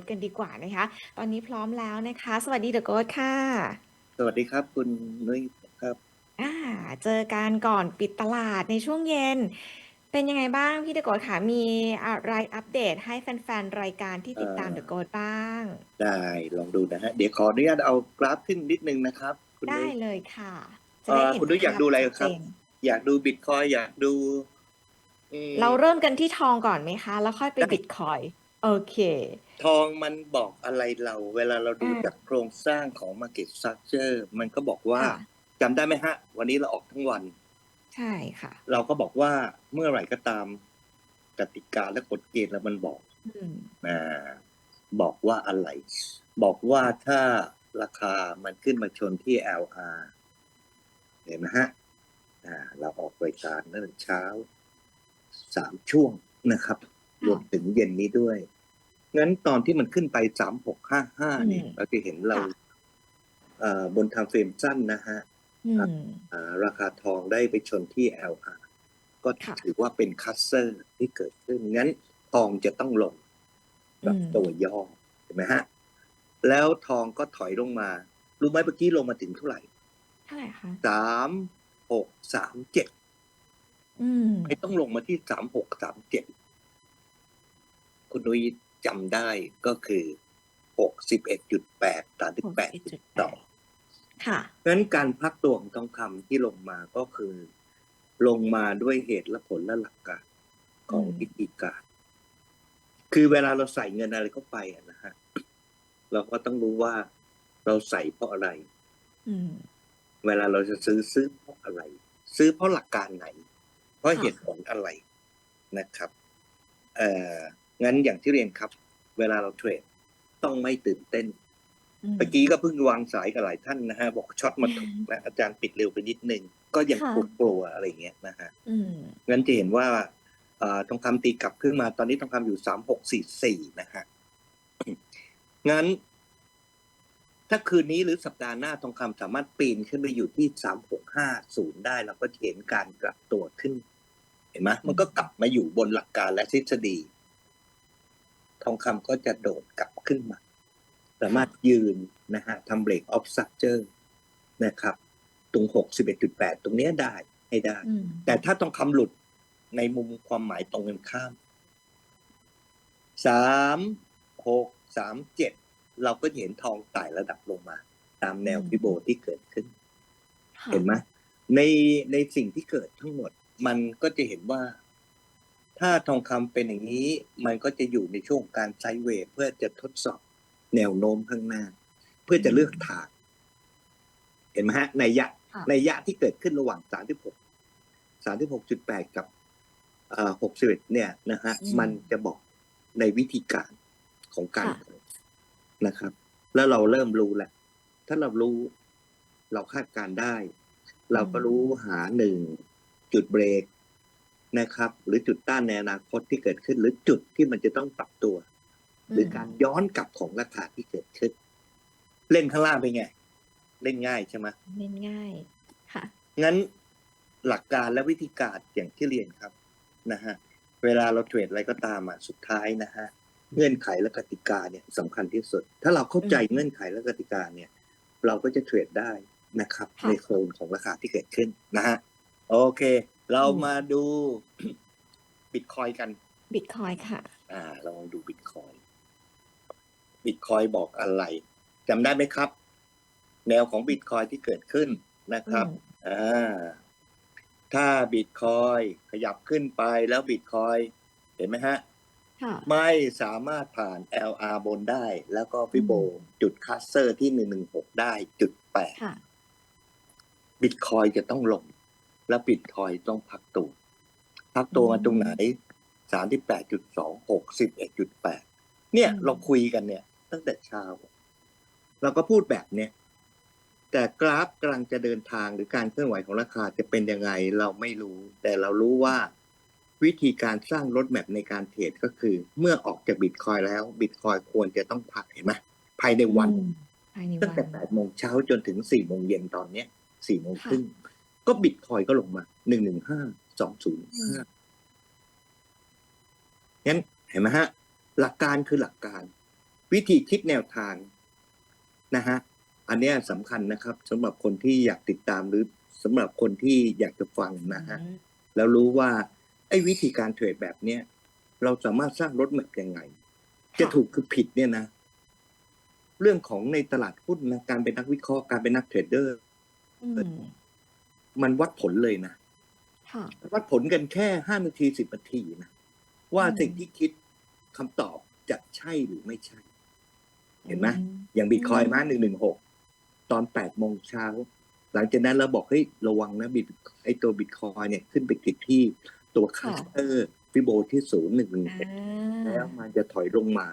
ดกันดีกว่านะคะ ตอนนี้พร้อมแล้วนะคะ สวัสดีเดอะโกดค่ะ สวัสดีครับคุณนุ้ยครับอ่าเจอกันก่อนปิดตลาดในช่วงเย็น เป็นยังไงบ้างพี่เดอะโกดคะมีอะไรอัปเดตให้แฟนๆ รายการที่ติดตามเอ่อเดอะโกดบ้าง ได้ลองดูนะฮะ เดี๋ยวขออนุญาตเอากราฟขึ้นนิดนึงนะครับ คุณได้นุ้ยเลยค่ะจะเอ่ได้อเห็นคุณนุ้ยอยากภาพดูอะไรชัดครับเจนอยากดูบิตคอยอยากดูอืมเราเริ่มกันที่ทองก่อนไหมคะ แล้วค่อยไปได้บิตคอย โอเค ทองมันบอกอะไรเรา เวลาเราดูอ่าจากโครงสร้างของ Market Structure มันก็บอกว่าค่ะ จำได้ไหมฮะ วันนี้เราออกทั้งวัน ใช่ค่ะ เราก็บอกว่าเมื่อไหร่ก็ตามกติกาและกฎเกณฑ์แล้วมันบอก อืมอ่าบอกว่าอะไร บอกว่าถ้าราคามันขึ้นมาชนที่ LR เห็นไหมฮะอ่าเราออกรายการตั้งแต่เช้าสามช่วงนะครับ รวมถึงเย็นนี้ด้วย งั้นตอนที่มันขึ้นไปสามหกห้าห้าเนี่ยอืมเราจะเห็นเราค่ะเอ่อบนทำเฟรมสั้นนะฮะอืมอ่าราคาทองได้ไปชนที่ LR ก็ค่ะถือว่าเป็นคัสเซอร์ที่เกิดขึ้น งั้นทองจะต้องลงแบบอืมตัวย่อเห็นไหมฮะ แล้วทองก็ถอยลงมา รู้ไหมเมื่อกี้ลงมาถึงเท่าไหร่เท่าไหร่คะสามหกสามเจ็ดอืมไม่ต้องลงมาที่สามหกสามเจ็ด คุณนุ้ยจำได้ก็คือหกสิบเอ็ดจุดแปดสามสิบแปดต่อค่ะงั้นการพักตัวของทองคำที่ลงมาก็คือ ลงมาด้วยเหตุและผลและหลักการของอืมวิธีการ คือเวลาเราใส่เงินอะไรเข้าไปอะนะฮะเราก็ต้องรู้ว่าเราใส่เพราะอะไรอืมเวลาเราจะซื้อซื้อเพราะอะไร ซื้อเพราะหลักการไหน เพราะค่ะเหตุผลอะไรนะครับ เอ่อ งั้นอย่างที่เรียนครับ เวลาเราเทรดต้องไม่ตื่นเต้นอืมเมื่อกี้ก็เพิ่งวางสายกับหลายท่านนะฮะ บอกช็อตมาถูกนะอาจารย์ปิดเร็วไปนิดนึง ก็ยังค่ะกลัวๆอะไรอย่างเงี้ยนะฮะอืมงั้นจะเห็นว่าเอ่อทองคำตีกลับขึ้นมาตอนนี้ทองคำอยู่สามหกสี่สี่นะฮะงั้น ถ้าคืนนี้หรือสัปดาห์หน้าทองคำสามารถปีนขึ้นไปอยู่ที่สามหกห้าศูนย์ได้เราก็จะเห็นการกลับตัวขึ้น เห็นไหมมันก็กลับมาอยู่บนหลักการและทฤษฎี ทองคำก็จะโดดกลับขึ้นมา สามารถยืนนะฮะทำเบรกออฟซัเจอร์นะครับ ตรงหกสิบเอ็ดจุดแปดตรงเนี้ยได้ให้ได้อืมแต่ถ้าทองคำหลุดในมุมความหมายตรงกันข้าม สามหกสามเจ็ดเราก็จะเห็นทองไต่ระดับลงมา ตามแนวอืมพิโบที่เกิดขึ้นค่ะเห็นไหมในในสิ่งที่เกิดทั้งหมด มันก็จะเห็นว่า ถ้าทองคำเป็นอย่างนี้ มันก็จะอยู่ในช่วงการไซด์เวย์เพื่อจะทดสอบแนวโน้มข้างหน้า เพื่อจะเลือกทางเห็นไหมฮะในยะค่ะในยะที่เกิดขึ้นระหว่าง 36 36.8 กับเอ่อ61เนี่ยนะฮะอืมมันจะบอกในวิธีการของการค่ะเกิดนะครับ แล้วเราเริ่มรู้แหละ ถ้าเรารู้เราคาดการณ์ได้ เราก็รู้หาหนึ่งจุดเบรก นะครับ หรือจุดต้านในอนาคตที่เกิดขึ้น หรือจุดที่มันจะต้องปรับตัว หรือการย้อนกลับของราคาที่เกิดขึ้น เล่นข้างล่างเป็นไง เล่นง่ายใช่ไหมเล่นง่ายค่ะงั้นหลักการและวิธีการอย่างที่เรียนครับนะฮะเวลาเราเทรดอะไรก็ตามอะสุดท้ายนะฮะเงื่อนไขและกติกาเนี่ยสำคัญที่สุด ถ้าเราเข้าใจอืมเงื่อนไขและกติกาเนี่ย เราก็จะเทรดได้นะครับค่ะในโซนของราคาที่เกิดขึ้นนะฮะโอเค เราอืมมาดูบิตคอยกันบิตคอยค่ะ อ่าเราลองดูบิตคอยบิตคอยบอกอะไรจำได้ไหมครับ แนวของบิตคอยที่เกิดขึ้นนะครับอืมอ่าถ้าบิตคอยขยับขึ้นไปแล้วบิตคอยเห็นไหมฮะค่ะไม่สามารถผ่าน LR บนได้ แล้วก็ฟิโบอืมจุดคัสเซอร์ที่116ได้จุดแปดค่ะบิตคอยจะต้องลง แล้วบิตคอยต้องพักตัว พักตัวมาตรงไหน38.2 61.8เนี่ยอืมเราคุยกันเนี่ย ตั้งแต่เช้าเราก็พูดแบบเนี้ยแต่กราฟกำลังจะเดินทางหรือการเคลื่อนไหวของราคาจะเป็นยังไงเราไม่รู้ แต่เรารู้ว่าวิธีการสร้างรถแมพในการเทรดก็คือ เมื่อออกจากบิตคอยแล้วบิตคอยควรจะต้องพักเห็นไหมภายในวันอืมภายในตั้งวัแต่นแปดโมงเช้าจนถึงสี่โมงเย็นตอนเนี้ยสี่โมงครึ่ง ก็บิตคอยก็ลงมาหนึ่งหนึ่งห้าสองศูนย์ห้างั้นเห็นไหมฮะ หลักการคือหลักการ วิธีคิดแนวทางนะฮะอันเนี้ยสำคัญนะครับสำหรับคนที่อยากติดตามหรือสำหรับคนที่อยากจะฟังนะฮะแล้วรู้ว่าไอ้วิธีการเทรดแบบเนี้ยเราสามารถสร้างรถแมพยังไง จะถูกคือผิดเนี่ยนะ เรื่องของในตลาดหุ้นนะการเป็นนักวิเคราะห์การเป็นนักเทรดเดอร์อื มมันวัดผลเลยนะค่ะวัดผลกันแค่ห้านาทีสิบนาทีนะว่าอืมสิ่งที่คิดคำตอบจะใช่หรือไม่ใช่ เห็นไหมอือย่างบิตคอยอืมมาหนึ่งหนึ่งหกตอนแปดโมงเช้า หลังจากนั้นเราบอกเฮ้ยระวังนะบิตไอตัวบิตคอยเนี่ยขึ้นไปติดที่ตัวคัสเตอร์ฟิโบที่ศูนย์หนึ่งหนึ่งอ่าแล้วมันจะถอยลงมา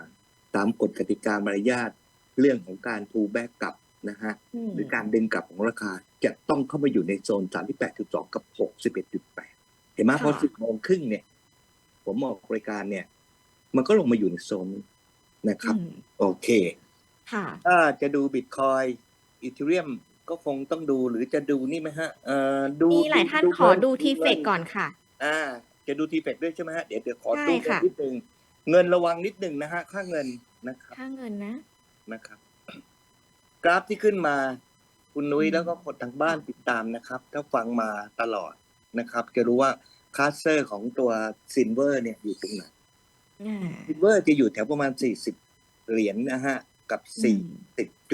ตามกฎกติกามารยาทเรื่องของการ pull back กลับ นะฮะมหรือการดึงกลับของราคาจะต้องเข้ามาอยู่ในโซน 38.2 กับ 61.8 เห็นไหมพอ10โมงครึ่งเนี่ย ผมออกรายการเนี่ย มันก็ลงมาอยู่ในโซนนี้นะครับอืมโอเคค่ะถ้าจะดูบิตคอยอีเทเรียมก็คงต้องดูหรือจะดูนี่ไหมฮะเอ่อดูมีหลายท่านขอดูทีเฟกงิก่อนค่ะ อ่า จะดูทีเฟกด้วยใช่ไหมฮะเดี๋ยวเดี๋ยวขอใช่ดูกันค่ะนิดนึงเงินระวังนิดนึงนะฮะค่าเงินนะครับค่าเงินนะนะครับ กราฟที่ขึ้นมา คุณนุ้ยอืมแล้วก็คนทางบ้านติดตามนะครับ ถ้าฟังมาตลอดนะครับ จะรู้ว่าคาสเซอร์ของตัวซินเวอร์เนี่ยอยู่ตรงไหนอ่าซินเวอร์จะอยู่แถวประมาณ40เหรียญนะฮะ กับอืม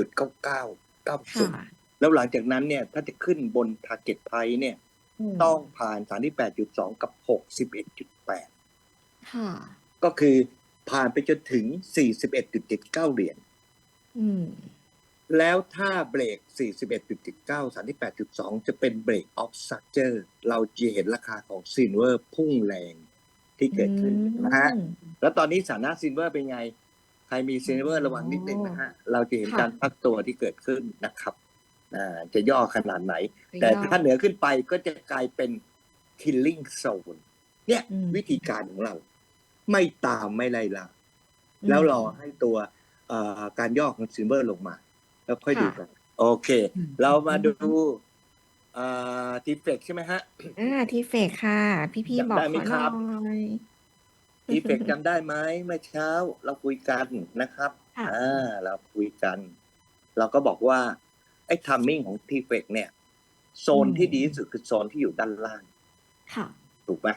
40.99ค่ะ90แล้วหลังจากนั้นเนี่ยถ้าจะขึ้นบน Target Price เนี่ยมต้องผ่าน38.2กับ61.8ค่ะก็คือผ่านไปจนถึง41.79เหรียญอืม แล้วถ้าเบรก 41.79 38.2 จะเป็นเบรกออฟซักเจอร์เราจะเห็นราคาของซินเวอร์พุ่งแรงที่เกิดขึ้นนะฮะอืมแล้วตอนนี้สถานะซินเวอร์เป็นไง ใครมีซินเวอร์ระวังนิดนึงนะฮะ เราจะเห็นค่ะการพักตัวที่เกิดขึ้นนะครับอ่าจะย่อขนาดไหนไปแต่ย่อถ้าเหนือขึ้นไปก็จะกลายเป็น killing zone เนี่ยอืมวิธีการของเรา ไม่ตามไม่ไล่ละแล้วรอให้ตัวเอ่อการย่อของซิลเวอร์ลงมา แล้วค่อยดูกัน โอเคอืมเรามาดูทีเฟกใช่ไหมฮะ อ่าทีเฟกค่ะ พี่พี่จำบอกได้ไหมขอครับหน่อยทีเฟกจำได้ไหมเมื่อเช้า เราคุยกันนะครับค่ะอ่าเราคุยกัน เราก็บอกว่า ไอ้ทัมมิ่งของทีเฟกเนี่ย โซนที่ดีที่สุดคือโซนที่อยู่ด้านล่าง ค่ะ ถูกไหม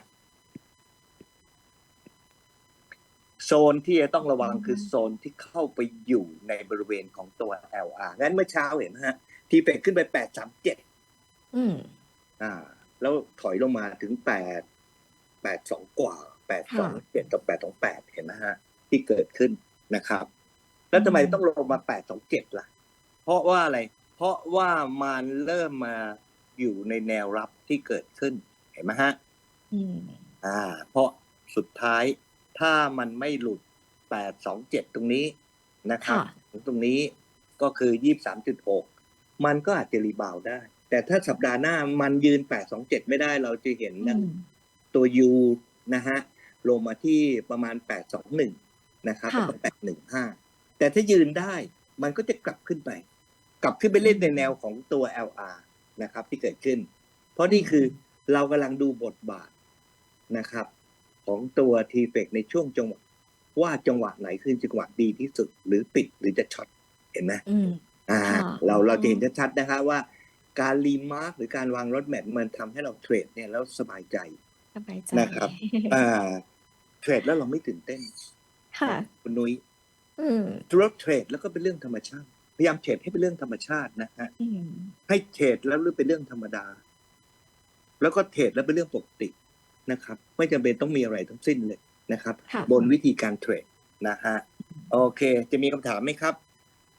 โซนที่จะต้องระวังอืมคือโซนที่เข้าไปอยู่ในบริเวณของตัว LR งั้นเมื่อเช้าเห็นไหมฮะ ทีเฟกขึ้นไปแปดสามเจ็ดอืมอ่า แล้วถอยลงมาถึงแปดแปดสองกว่าแปดสองเจ็ดกับแปดสองแปดเห็นไหมฮะ ที่เกิดขึ้นนะครับ แล้วทำไมอืมต้องลงมาแปดสองเจ็ดล่ะ เพราะว่าอะไร เพราะว่ามันเริ่มมาอยู่ในแนวรับที่เกิดขึ้น เห็นไหมฮะอืมอ่า เพราะสุดท้าย ถ้ามันไม่หลุด 827 ตรงนี้นะครับค่ะตรงนี้ก็คือ 23.6 มันก็อาจจะรีบาวด์ได้ แต่ถ้าสัปดาห์หน้ามันยืน 827 ไม่ได้เราจะเห็นนะอืมตัว U นะฮะลงมาที่ประมาณ 821 นะครับค่ะแล้วก็815 แต่ถ้ายืนได้มันก็จะกลับขึ้นไป กลับขึ้นไปเล่นในแนวของตัว LR นะครับ ที่เกิดขึ้น เพราะนี่คือเรากำลังดูบทบาทนะครับ ของตัว t f e c ในช่วงจังหวะว่าจังหวะไหนคือจังหวะดีที่สุดหรือปิดหรือจะช็อตเห็นไหมอืมอ่าค่ะเราเราจะเห็นชัดๆนะคะว่า การรีมาร์กหรือการวางรถแมพมันทำให้เราเทรดเนี่ยแล้วสบายใจสบายใจนะครับอ่าเทรดแล้วเราไม่ตื่นเต้น ค่ะคุณนุ้ยอืมรถเทรดแล้วก็เป็นเรื่องธรรมชาติพยายามเทรดให้เป็นเรื่องธรรมชาตินะฮะอืมให้เทรดแล้วเป็นเรื่องธรรมดา แล้วก็เทรดแล้วเป็นเรื่องปกติ นะครับ ไม่จำเป็นต้องมีอะไรทั้งสิ้นเลยนะครับค่ะบนวิธีการเทรดนะฮะโอเค จะมีคำถามไหมครับ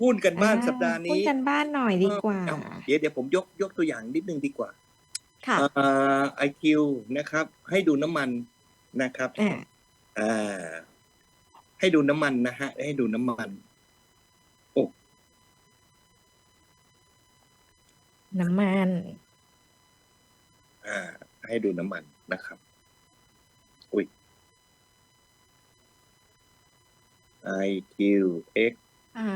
หุ้นกันบ้านอ่สัปดาห์พูนี้ดกันบ้านหน่อยดีกว่าเอ้เดี๋ยวเดี๋ยวผมยกยกตัวอย่างนิดนึงดีกว่า ค่ะไอคิวนะครับ ให้ดูน้ำมันนะครับอ่าอ่าให้ดูน้ำมันนะฮะ ให้ดูน้ำมันโอ้น้ำมัน อ่า ให้ดูน้ำมันนะครับ IQX อ่า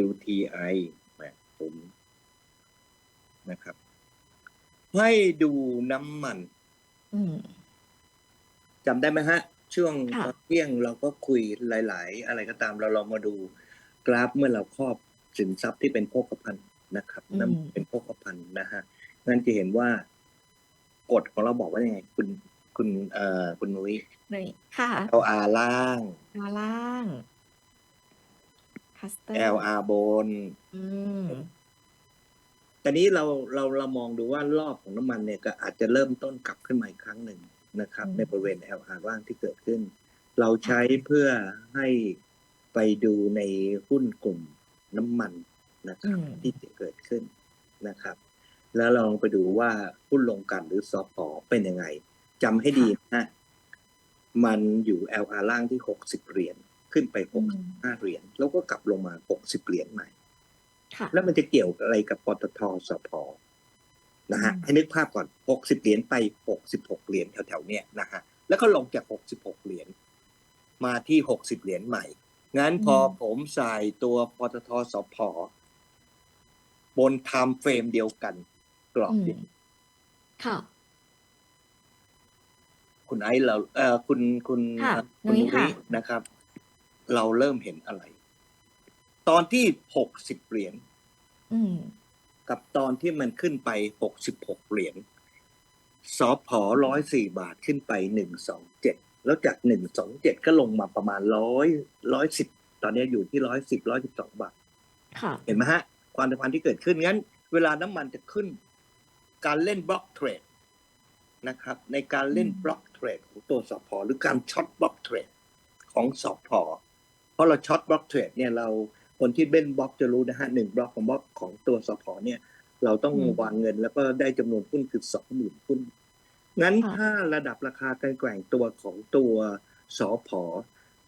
WTI แหมผมนะครับ ให้ดูน้ำมันอืม จำได้ไหมฮะ ช่วงค่ะ ตอนเที่ยงเราก็คุยหลาย ๆ อะไรก็ตามเราลองมาดูกราฟเมื่อเราครอบสินทรัพย์ที่เป็นโภคภัณฑ์นะครับอืมน้ำเป็นโภคภัณฑ์นะฮะงั้นจะเห็นว่ากฎของเราบอกว่ายังไง คุณคุณเอ่อคุณนุ้ยหน่อยค่ะ LR ล่างดาล่าง คัสเตอร์ LR บน อืม ตอนนี้เราเราเรามองดูว่ารอบของน้ำมันเนี่ยก็อาจจะเริ่มต้นกลับขึ้นมาอีกครั้งหนึ่งนะครับ อืม ในบริเวณ LR ล่างที่เกิดขึ้น เราใช้เพื่อให้ไปดูในหุ้นกลุ่มน้ำมันนะครับที่จะเกิดขึ้นนะครับ แล้วเราลองไปดูว่าหุ้นลงกันหรือสอพอเป็นยังไงจำให้ดีนะ มันอยู่ LR ล่างที่ 60 เหรียญ ขึ้นไปอืม65เหรียญแล้วก็กลับลงมา60เหรียญใหม่ค่ะแล้วมันจะเกี่ยวอะไรกับปตทสพนะฮะอืมให้นึกภาพก่อน60เหรียญไป66เหรียญแถวๆเนี้ยนะฮะแล้วก็ลงจาก66เหรียญมาที่60เหรียญใหม่ งั้นพอผมใส่ตัวปตทสพบนไทม์เฟรมเดียวกันกรอบอืมเดียวค่ะ คุณไอซ์เราเอ่อคุณคุณค่ะคุณนุ้ยค่ะนะครับ เราเริ่มเห็นอะไร ตอนที่60เหรียญอืมกับตอนที่มันขึ้นไป66เหรียญสอพอร้อยสี่บาทขึ้นไป127แล้วจาก127ก็ลงมาประมาณร้อยร้อยสิบตอนนี้อยู่ที่ร้อยสิบร้อยสิบสองบาทค่ะเห็นไหมฮะ ความสัมพันธ์ที่เกิดขึ้นงั้น เวลาน้ำมันจะขึ้น การเล่นบล็อกเทรดนะครับ ในการเล่นอืมบล็อกเทรดของตัวสอพอหรือการช็อตบล็อกเทรดของสอพอเพ ราะเราช็อตบล็อกเทรดเนี่ยเราคนที่เล่นบล็อกจะรู้นะฮะหนึ่งบล็อกของบล็อกของตัวสอพอเนี่ยเราต้องอืมวางเงินแล้วก็ได้จำนวนหุ้นคือสองหมื่นหุ้นงั้นค่ะถ้าระดับราคาการแกว่งตัวของตัวสอพอ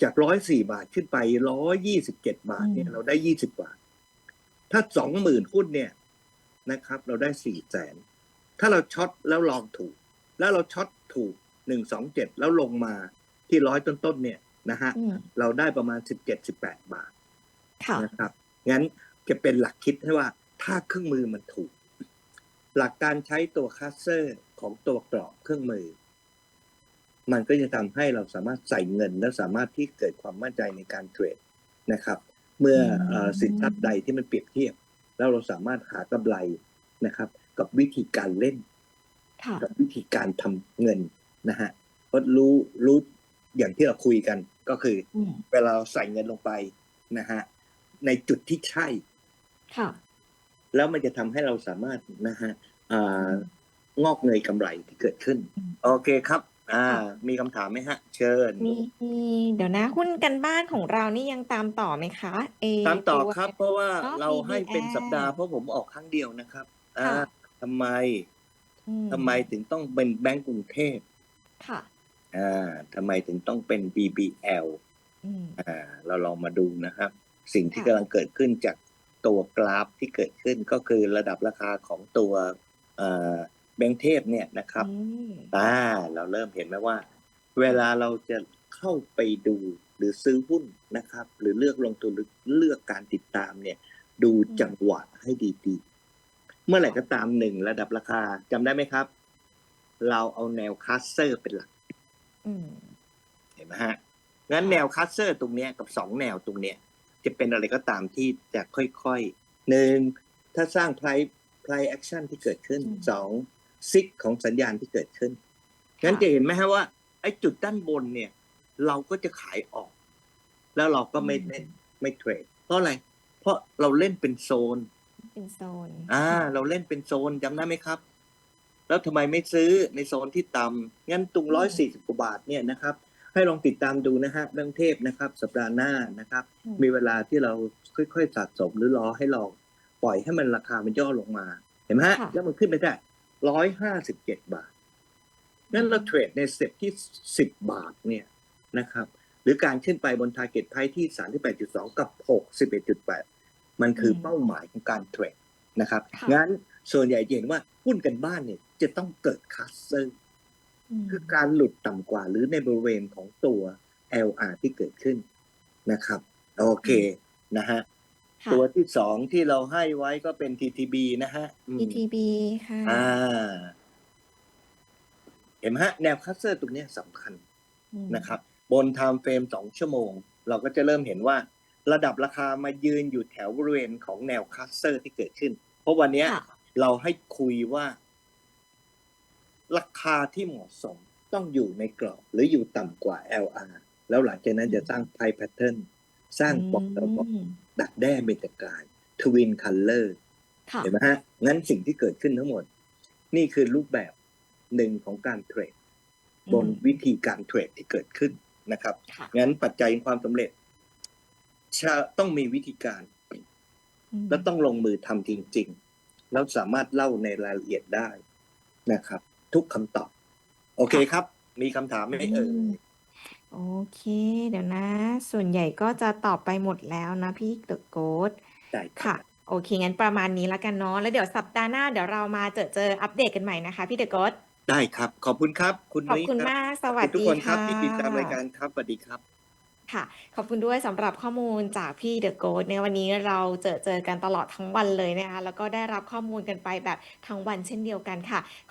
จากร้อยสี่บาทขึ้นไปร้อยยี่สิบเจ็ดบาทเนี่ยเราได้ยี่สิบบาท ถ้าสองหมื่นหุ้นเนี่ยนะครับ เราได้สี่แสนถ้าเราช็อตแล้วลองถูก แล้วเราช็อตถูกหนึ่งสองเจ็ดแล้วลงมาที่ร้อยต้นๆเนี่ย นะฮะอืมเราได้ประมาณสิบเจ็ดสิบแปดบาทค่ะนะครับงั้นจะเป็นหลักคิดให้ว่าถ้าเครื่องมือมันถูก หลักการใช้ตัวคัสเซอร์ของตัวกรอบเครื่องมือ มันก็จะทำให้เราสามารถใส่เงินและสามารถที่เกิดความมั่นใจในการเทรดนะครับ เมื่อเอ่อสินทรัพย์ใดที่มันเปรียบเทียบ แล้วเราสามารถหากำไรนะครับ กับวิธีการเล่นค่ะกับวิธีการทำเงินนะฮะเพราะรู้รู้ อย่างที่เราคุยกันก็คืออืมเวลาเราใส่เงินลงไปนะฮะในจุดที่ใช่ค่ะแล้วมันจะทำให้เราสามารถนะฮะอ่างอกเงยกำไรที่เกิดขึ้นอืมโอเคครับ อ่าค่ะมีคำถามไหมฮะ เชิญมีมีเดี๋ยวนะหุ้นกันบ้านของเรานี่ยังตามต่อไหมคะเอตามต่อตัวครับ เพราะว่าอ๋อเราให้เป็น BBL สัปดาห์เพราะผมออกครั้งเดียวนะครับ อ่าค่ะทำไมอืมทำไมถึงต้องเป็นแบงก์กรุงเทพค่ะ อ่าทำไมถึงต้องเป็น BBL อืมอ่าเราลองมาดูนะครับ สิ่งที่ค่ะกำลังเกิดขึ้นจากตัวกราฟที่เกิดขึ้นก็คือระดับราคาของตัวเอ่อแบงก์เทพเนี่ยนะครับอืมอ่าเราเริ่มเห็นไหมว่า เวลาเราจะเข้าไปดูหรือซื้อหุ้นนะครับ หรือเลือกลงทุนหรือเลือกการติดตามเนี่ย ดูจังหวะให้ดีๆ เมื่อไหร่ก็ตามหนึ่งระดับราคาจำได้ไหมครับ เราเอาแนวคัสเซอร์เป็นหลัก อืมเห็นไหมฮะงั้นแนวคัสเซอร์ตรงเนี้ยกับสองแนวตรงเนี้ย จะเป็นอะไรก็ตามที่จะค่อยๆหนึ่งถ้าสร้าง price price action ที่เกิดขึ้นอืมสองซิกของสัญญาณที่เกิดขึ้นงั้นจะเห็นไหมฮะว่าไอ้จุดด้านบนเนี่ย เราก็จะขายออก แล้วเราก็ไม่เล่นไม่เทรดเพราะอะไร เพราะเราเล่นเป็นโซน เป็นโซน อ่า เราเล่นเป็นโซนจำได้ไหมครับ แล้วทำไมไม่ซื้อในโซนที่ต่ำงั้นตรงร้อยสี่สิบกว่าบาทเนี่ยนะครับ ให้ลองติดตามดูนะฮะเรื่องเทพนะครับ สัปดาห์หน้านะครับอืมมีเวลาที่เราค่อยๆสะสมหรือรอให้ลองปล่อยให้มันราคามันย่อลงมา เห็นไหมฮะค่ะแล้วมันขึ้นไปได้ร้อยห้าสิบเจ็ดบาทงั้นเราเทรดในสเต็ปที่สิบบาทเนี่ยนะครับ หรือการขึ้นไปบน target price ที่สามที่แปดจุดสองกับหกสิบเอ็ดจุดแปดมันคือเป้าหมายของการเทรดนะครับค่ะงั้นส่วนใหญ่จะเห็นว่าหุ้นกันบ้านเนี่ยจะต้องเกิดคัสเซอร์มคือการหลุดต่ำกว่าหรือในบริเวณของตัว LR ที่เกิดขึ้นนะครับ โอเคนะฮะค่ะตัวที่สองที่เราให้ไว้ก็เป็น TTB นะฮะอืม ETB ค่ะ อ่า เห็นไหมฮะ แนวคัสเซอร์ตรงเนี้ยสำคัญอืมนะครับ บนไทม์เฟรมสองชั่วโมง เราก็จะเริ่มเห็นว่า ระดับราคามายืนอยู่แถวบริเวณของแนวคัสเตอร์ที่เกิดขึ้น เพราะวันเนี้ยค่ะ เราให้คุยว่า ราคาที่เหมาะสมต้องอยู่ในกรอบ หรืออยู่ต่ำกว่า LR แล้วหลังจากนั้นจะสร้างไพแพทเทิร์นสร้างปอกตะบอกอืมดักแด้เมตากายทวินคัลเลอร์ค่ะเห็นไหมฮะ งั้นสิ่งที่เกิดขึ้นทั้งหมด นี่คือรูปแบบหนึ่งของการเทรดบนวิธีการเทรดที่เกิดขึ้นนะครับค่ะงั้นปัจจัยของความสำเร็จชาต้องมีวิธีการอืมและต้องลงมือทำจริง ๆ แล้วสามารถเล่าในรายละเอียดได้นะครับ ทุกคำตอบ โอเคครับ มีคำถามไหมเอ่ยโอเค เดี๋ยวนะ ส่วนใหญ่ก็จะตอบไปหมดแล้วนะพี่เดอะโกดได้ครัค่ะบโอเค งั้นประมาณนี้แล้วกันเนาะแล้วเดี๋ยวสัปดาห์หน้าเดี๋ยวเรามาเจอเจออัปเดตกันใหม่นะคะพี่เดอะโกดได้ครับ ขอบคุณครับ คุณขอบนุ้ยคุณรับมากสขอบวัคุสณทุกดีคนครับค่ะที่ติดตามรายการครับสวัสดีครับ ค่ะ ขอบคุณด้วยสำหรับข้อมูลจากพี่เดอะโกดในวันนี้เราเจอเจอกันตลอดทั้งวันเลยนะคะ แล้วก็ได้รับข้อมูลกันไปแบบทั้งวันเช่นเดียวกันค่ะ